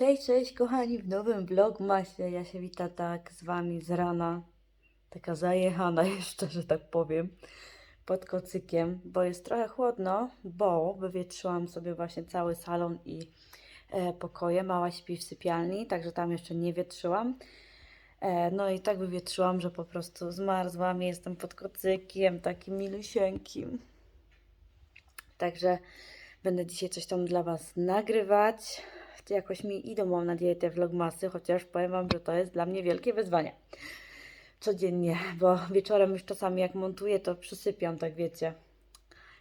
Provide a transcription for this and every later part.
Cześć, cześć kochani w nowym vlogmasie. Ja się witam tak z wami z rana. Taka zajechana jeszcze, że tak powiem. Pod kocykiem, bo jest trochę chłodno, bo wywietrzyłam sobie właśnie cały salon i e, pokoje. Mała śpi w sypialni, także tam jeszcze nie wietrzyłam. E, no i tak wywietrzyłam, że po prostu zmarzłam. Jestem pod kocykiem, takim milusieńkim. Także będę dzisiaj coś tam dla Was nagrywać. Jakoś mi idą, mam nadzieję, te vlogmasy, chociaż powiem Wam, że to jest dla mnie wielkie wyzwanie. Codziennie, bo wieczorem już czasami jak montuję, to przysypiam, tak wiecie,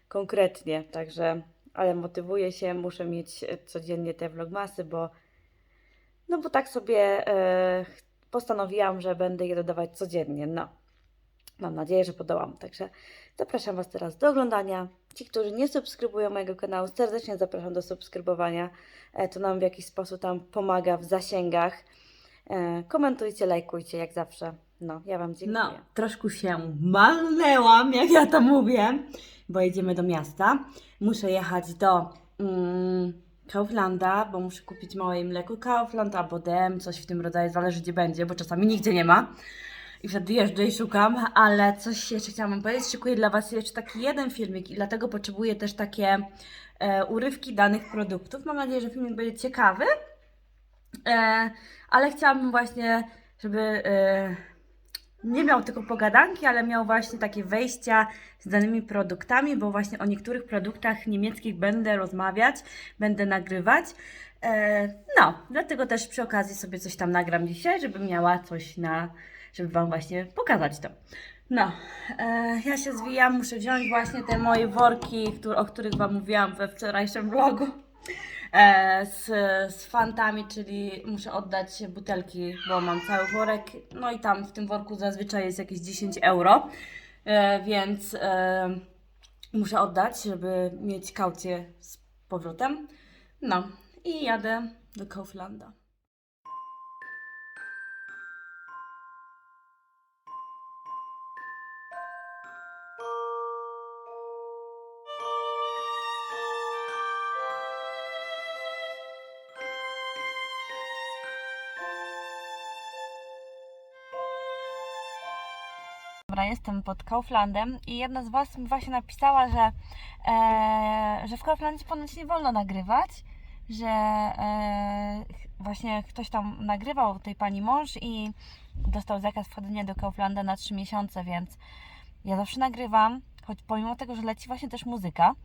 konkretnie. Także, ale motywuję się, muszę mieć codziennie te vlogmasy, bo no bo tak sobie e, postanowiłam, że będę je dodawać codziennie. No, mam nadzieję, że podołam. Także zapraszam Was teraz do oglądania. Ci, którzy nie subskrybują mojego kanału, serdecznie zapraszam do subskrybowania. E, To nam w jakiś sposób tam pomaga w zasięgach. E, Komentujcie, lajkujcie, jak zawsze. No, ja Wam dziękuję. No, troszkę się malnęłam, jak ja to mówię, bo jedziemy do miasta. Muszę jechać do mm, Kauflanda, bo muszę kupić małe mleko Kaufland albo DM, coś w tym rodzaju, zależy gdzie będzie, bo czasami nigdzie nie ma. I wtedy jeżdżę i szukam, ale coś jeszcze chciałam powiedzieć. Szykuję dla Was jeszcze taki jeden filmik i dlatego potrzebuję też takie e, urywki danych produktów. Mam nadzieję, że filmik będzie ciekawy, e, ale chciałabym właśnie, żeby e, nie miał tylko pogadanki, ale miał właśnie takie wejścia z danymi produktami, bo właśnie o niektórych produktach niemieckich będę rozmawiać, będę nagrywać. E, no, dlatego też przy okazji sobie coś tam nagram dzisiaj, żeby miała coś na, żeby Wam właśnie pokazać to. No, e, ja się zwijam, muszę wziąć właśnie te moje worki, któr- o których Wam mówiłam we wczorajszym vlogu. E, z, z fantami, czyli muszę oddać butelki, bo mam cały worek. No i tam w tym worku zazwyczaj jest jakieś 10 euro, e, więc e, muszę oddać, żeby mieć kaucję z powrotem. No i jadę do Kauflanda. Dobra, jestem pod Kauflandem i jedna z Was mi właśnie napisała, że, e, że w Kauflandzie ponoć nie wolno nagrywać, że e, właśnie ktoś tam nagrywał tej pani mąż i dostał zakaz wchodzenia do Kauflanda na 3 miesiące, więc ja zawsze nagrywam, choć pomimo tego, że leci właśnie też muzyka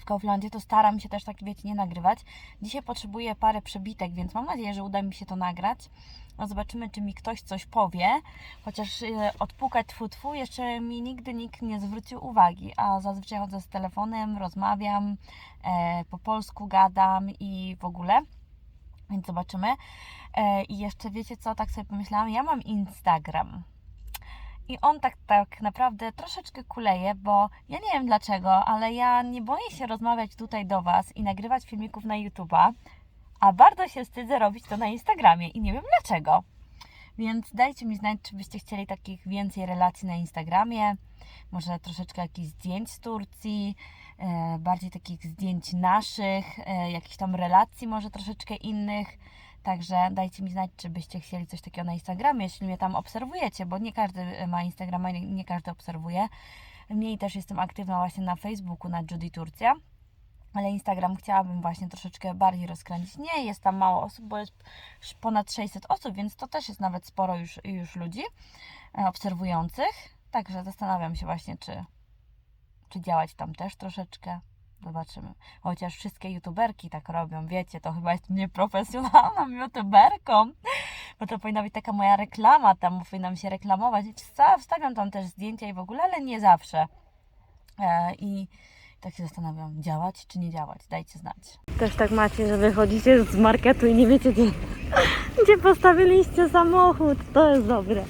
w Kauflandzie, to staram się też tak, wiecie, nie nagrywać. Dzisiaj potrzebuję parę przebitek, więc mam nadzieję, że uda mi się to nagrać. No zobaczymy, czy mi ktoś coś powie. Chociaż e, odpukać tfu, tfu, jeszcze mi nigdy nikt nie zwrócił uwagi, a zazwyczaj chodzę z telefonem, rozmawiam, e, po polsku gadam i w ogóle. Więc zobaczymy. E, I jeszcze wiecie co, tak sobie pomyślałam, ja mam Instagram. I on tak, tak naprawdę troszeczkę kuleje, bo ja nie wiem dlaczego, ale ja nie boję się rozmawiać tutaj do Was i nagrywać filmików na YouTube'a, a bardzo się wstydzę robić to na Instagramie i nie wiem dlaczego. Więc dajcie mi znać, czy byście chcieli takich więcej relacji na Instagramie, może troszeczkę jakichś zdjęć z Turcji, e, bardziej takich zdjęć naszych, e, jakichś tam relacji może troszeczkę innych. Także dajcie mi znać, czy byście chcieli coś takiego na Instagramie, jeśli mnie tam obserwujecie, bo nie każdy ma Instagrama, nie, nie każdy obserwuje. Mniej też jestem aktywna właśnie na Facebooku, na Judy Turcja ale Instagram chciałabym właśnie troszeczkę bardziej rozkręcić. Nie jest tam mało osób, bo jest ponad 600 osób, więc to też jest nawet sporo już, już ludzi e, obserwujących. Także zastanawiam się właśnie, czy, czy działać tam też troszeczkę. Zobaczymy. Chociaż wszystkie youtuberki tak robią, wiecie, to chyba jest nieprofesjonalną youtuberką. Bo to powinna być taka moja reklama, tam powinnam się reklamować. Wsta- Wstawiam tam też zdjęcia i w ogóle, ale nie zawsze. E, I tak się zastanawiam, działać czy nie działać? Dajcie znać. Też tak macie, że wychodzicie z marketu i nie wiecie, gdzie, gdzie postawiliście samochód. To jest dobre.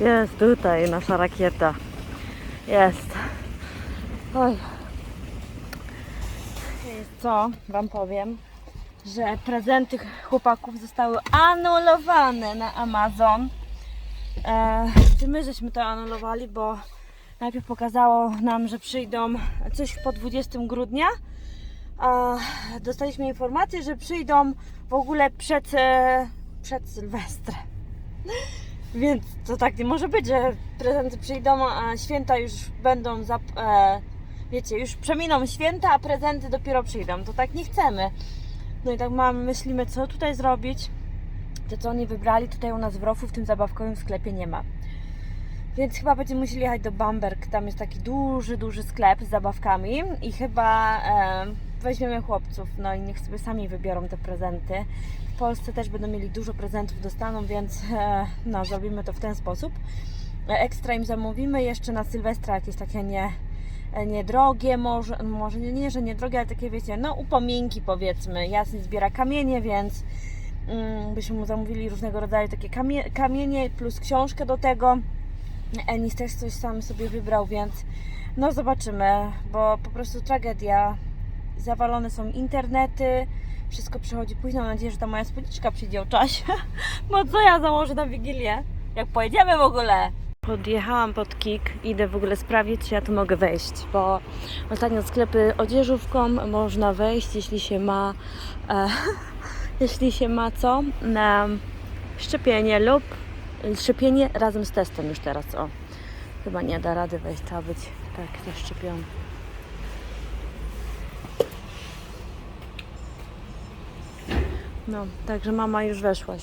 Jest tutaj nasza rakieta. Jest. Oj. Co? Wam powiem, że prezenty chłopaków zostały anulowane na Amazon. E, my żeśmy to anulowali, bo najpierw pokazało nam, że przyjdą coś po 20 grudnia, a dostaliśmy informację, że przyjdą w ogóle przed, e, przed Sylwestrem. Więc to tak nie może być, że prezenty przyjdą, a święta już będą, zap, e, wiecie, już przeminą święta, a prezenty dopiero przyjdą. To tak nie chcemy. No i tak mamy, myślimy, co tutaj zrobić. To, co oni wybrali tutaj u nas w Rofu, w tym zabawkowym sklepie nie ma. Więc chyba będziemy musieli jechać do Bamberg. Tam jest taki duży, duży sklep z zabawkami i chyba e, weźmiemy chłopców, no i niech sobie sami wybiorą te prezenty. W Polsce też będą mieli dużo prezentów, dostaną, więc e, no, zrobimy to w ten sposób. E, Ekstra im zamówimy jeszcze na Sylwestra jakieś takie nie, niedrogie, może, może nie, nie, że niedrogie, ale takie wiecie, no upominki powiedzmy. Jasny zbiera kamienie, więc mm, byśmy mu zamówili różnego rodzaju takie kamie, kamienie plus książkę do tego. Enis też coś sam sobie wybrał, więc no zobaczymy, bo po prostu tragedia. Zawalone są internety, wszystko przychodzi późno. Mam nadzieję, że ta moja spódniczka przyjdzie o czasie. Bo co ja założę na Wigilię? Jak pojedziemy w ogóle? Podjechałam pod KIK, idę w ogóle sprawdzić, czy ja tu mogę wejść, bo ostatnio sklepy odzieżówką można wejść, jeśli się ma, e, jeśli się ma co, na szczepienie lub szczepienie razem z testem już teraz, o. Chyba nie da rady wejść, trzeba być tak zaszczepiony. No, także mama już weszłaś.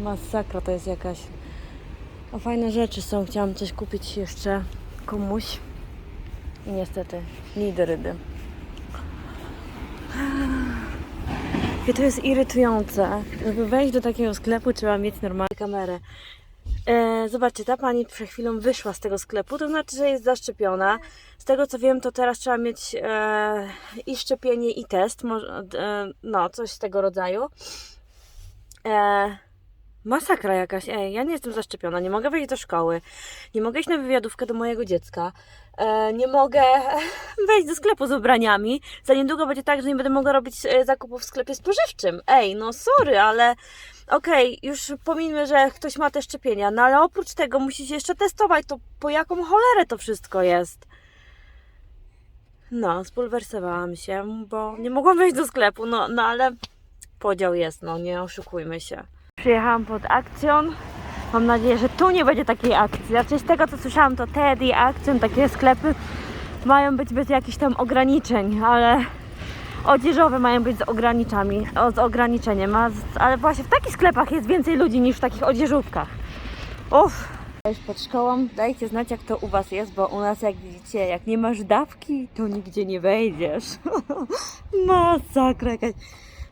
Masakra to jest jakaś. A fajne rzeczy są. Chciałam coś kupić jeszcze komuś. I niestety, ryby. I to jest irytujące. Żeby wejść do takiego sklepu, trzeba mieć normalną kamerę. E, zobaczcie, ta pani przed chwilą wyszła z tego sklepu, to znaczy, że jest zaszczepiona. Z tego co wiem, to teraz trzeba mieć e, i szczepienie, i test. E, no, coś tego rodzaju. E, masakra jakaś. Ej, ja nie jestem zaszczepiona, nie mogę wejść do szkoły, nie mogę iść na wywiadówkę do mojego dziecka, e, nie mogę wejść do sklepu z ubraniami. Za niedługo będzie tak, że nie będę mogła robić e, zakupów w sklepie spożywczym. Ej, no sorry, ale okej, już pomińmy, że ktoś ma te szczepienia, no ale oprócz tego musi się jeszcze testować, to po jaką cholerę to wszystko jest? No, spulwersowałam się, bo nie mogłam wejść do sklepu, no, no ale podział jest, no nie oszukujmy się. Przyjechałam pod akcjon. Mam nadzieję, że tu nie będzie takiej akcji. Znaczy z tego co słyszałam, to Teddy, akcjon, takie sklepy mają być bez jakichś tam ograniczeń, ale odzieżowe mają być z ograniczami, z ograniczeniem, a z, ale właśnie w takich sklepach jest więcej ludzi niż w takich odzieżówkach. Uff. Już pod szkołą, dajcie znać jak to u Was jest, bo u nas jak widzicie, jak nie masz dawki, to nigdzie nie wejdziesz. Masakra jakaś.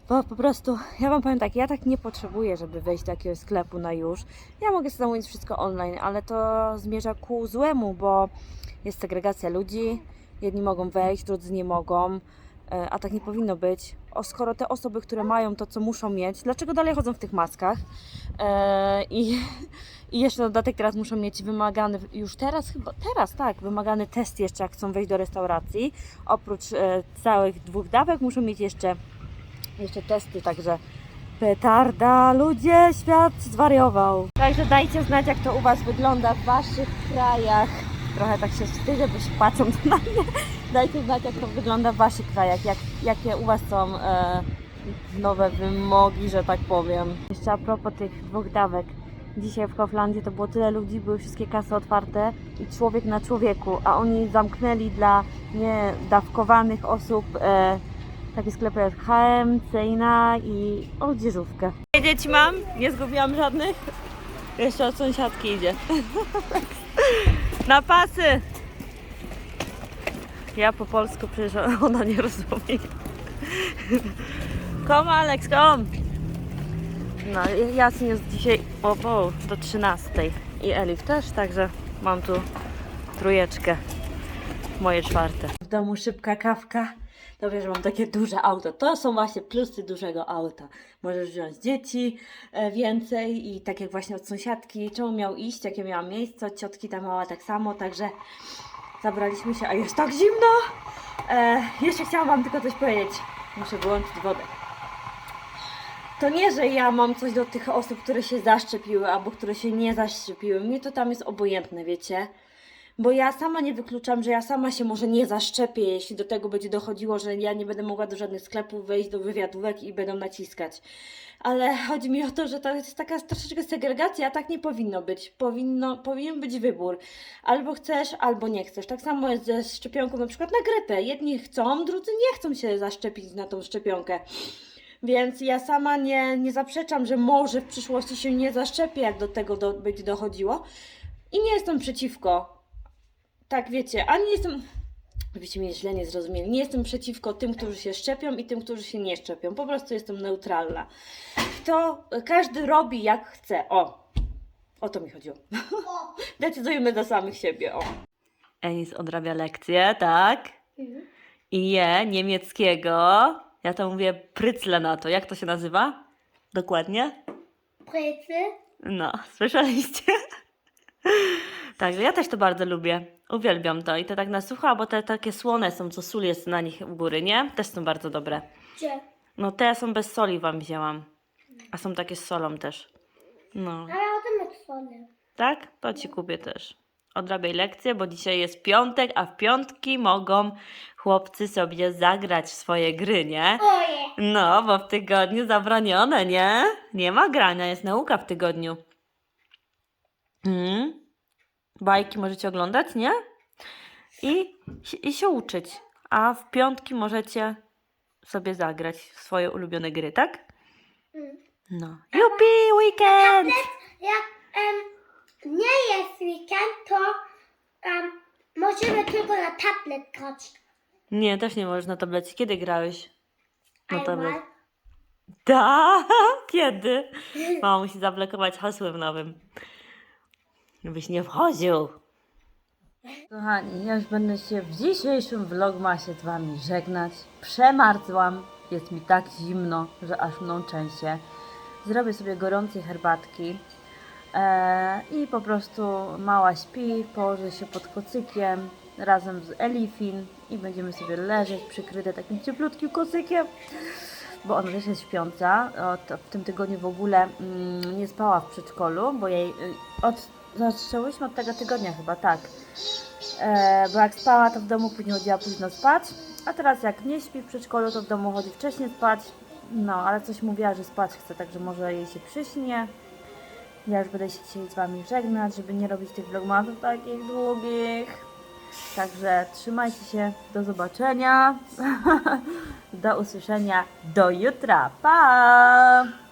Bo po prostu, ja Wam powiem tak, ja tak nie potrzebuję, żeby wejść do jakiegoś sklepu na już. Ja mogę sobie zamówić wszystko online, ale to zmierza ku złemu, bo jest segregacja ludzi. Jedni mogą wejść, drudzy nie mogą, e, a tak nie powinno być. O, skoro te osoby, które mają to, co muszą mieć, dlaczego dalej chodzą w tych maskach? E, I, I jeszcze dodatek teraz muszą mieć wymagany, już teraz chyba, teraz tak, wymagany test jeszcze, jak chcą wejść do restauracji. Oprócz e, całych dwóch dawek muszą mieć jeszcze jeszcze testy, także petarda, ludzie, świat zwariował. Także dajcie znać, jak to u Was wygląda w Waszych krajach. Trochę tak się wstydzę, bo się patrzą na mnie. Dajcie znać, jak to wygląda w Waszych krajach, jak, jakie u Was są e, nowe wymogi, że tak powiem. Jeszcze a propos tych dwóch dawek. Dzisiaj w Kauflandzie to było tyle ludzi, były wszystkie kasy otwarte i człowiek na człowieku, a oni zamknęli dla niedawkowanych osób e, takie sklepy jak H&M, Cejna i odzieżówkę. Dzieci mam, nie zgubiłam żadnych. Jeszcze od sąsiadki idzie. Na pasy! Ja po polsku przecież ona nie rozumie. Kom Alex, kom! No, Jasny jest dzisiaj obo do 13 i Elif też, także mam tu trójeczkę, moje czwarte. W domu szybka kawka. Dobrze, że mam takie duże auto. To są właśnie plusy dużego auta. Możesz wziąć dzieci e, więcej i tak jak właśnie od sąsiadki, czemu miał iść, jakie miała miejsce, od ciotki ta mała tak samo, także zabraliśmy się, a jest tak zimno! E, jeszcze chciałam Wam tylko coś powiedzieć. Muszę wyłączyć wodę. To nie, że ja mam coś do tych osób, które się zaszczepiły albo które się nie zaszczepiły. Mnie to tam jest obojętne, wiecie. Bo ja sama nie wykluczam, że ja sama się może nie zaszczepię, jeśli do tego będzie dochodziło, że ja nie będę mogła do żadnych sklepów wejść, do wywiadówek i będą naciskać. Ale chodzi mi o to, że to jest taka troszeczkę segregacja, a tak nie powinno być. Powinno, powinien być wybór. Albo chcesz, albo nie chcesz. Tak samo jest ze szczepionką na przykład na grypę. Jedni chcą, drudzy nie chcą się zaszczepić na tą szczepionkę. Więc ja sama nie, nie zaprzeczam, że może w przyszłości się nie zaszczepię, jak do tego do, będzie dochodziło. I nie jestem przeciwko. Tak wiecie, ani nie jestem. Żebyście mnie źle nie zrozumieli. Nie jestem przeciwko tym, którzy się szczepią i tym, którzy się nie szczepią. Po prostu jestem neutralna. To każdy robi jak chce. O! O to mi chodziło. Decydujemy za samych siebie. O. Enis odrabia lekcję, tak? I je niemieckiego. Ja to mówię prycle na to. Jak to się nazywa? Dokładnie? Brezel. No, słyszeliście? Także ja też to bardzo lubię. Uwielbiam to. I to tak na sucho, bo te takie słone są, co sól jest na nich u góry, nie? Też są bardzo dobre. Gdzie? No te są bez soli wam wzięłam. A są takie z solą też. No. Ale o tym jest słone. Tak? To ci kupię też. Odrabiaj lekcję, bo dzisiaj jest piątek, a w piątki mogą chłopcy sobie zagrać w swoje gry, nie? Oje. No, bo w tygodniu zabronione, nie? Nie ma grania, jest nauka w tygodniu. Mm. Bajki możecie oglądać, nie? I, I się uczyć. A w piątki możecie sobie zagrać w swoje ulubione gry, tak? Mm. No. Jupi, weekend! Jak em, nie jest weekend, to em, możemy tylko na tablet grać. Nie, też nie możesz na tablecie. Kiedy grałeś? Na tablet. Tak, kiedy? Mama musi zablokować hasłem nowym. Żebyś nie wchodził. Kochani, ja już będę się w dzisiejszym vlogmasie z Wami żegnać. Przemarzłam. Jest mi tak zimno, że aż mną trzęsie. Zrobię sobie gorącej herbatki. E, I po prostu mała śpi, położę się pod kocykiem razem z Elifin i będziemy sobie leżeć przykryte takim cieplutkim kocykiem bo ona też jest śpiąca. W tym tygodniu w ogóle mm, nie spała w przedszkolu, bo jej y, od, zaczęłyśmy od tego tygodnia chyba, tak. E, bo jak spała, to w domu później chodziła późno spać, a teraz jak nie śpi w przedszkolu, to w domu chodzi wcześniej spać. No, ale coś mówiła, że spać chce, także może jej się przyśnie. Ja już będę się dzisiaj z Wami żegnać, żeby nie robić tych vlogmasów takich długich. Także trzymajcie się, do zobaczenia, do usłyszenia, do jutra, pa!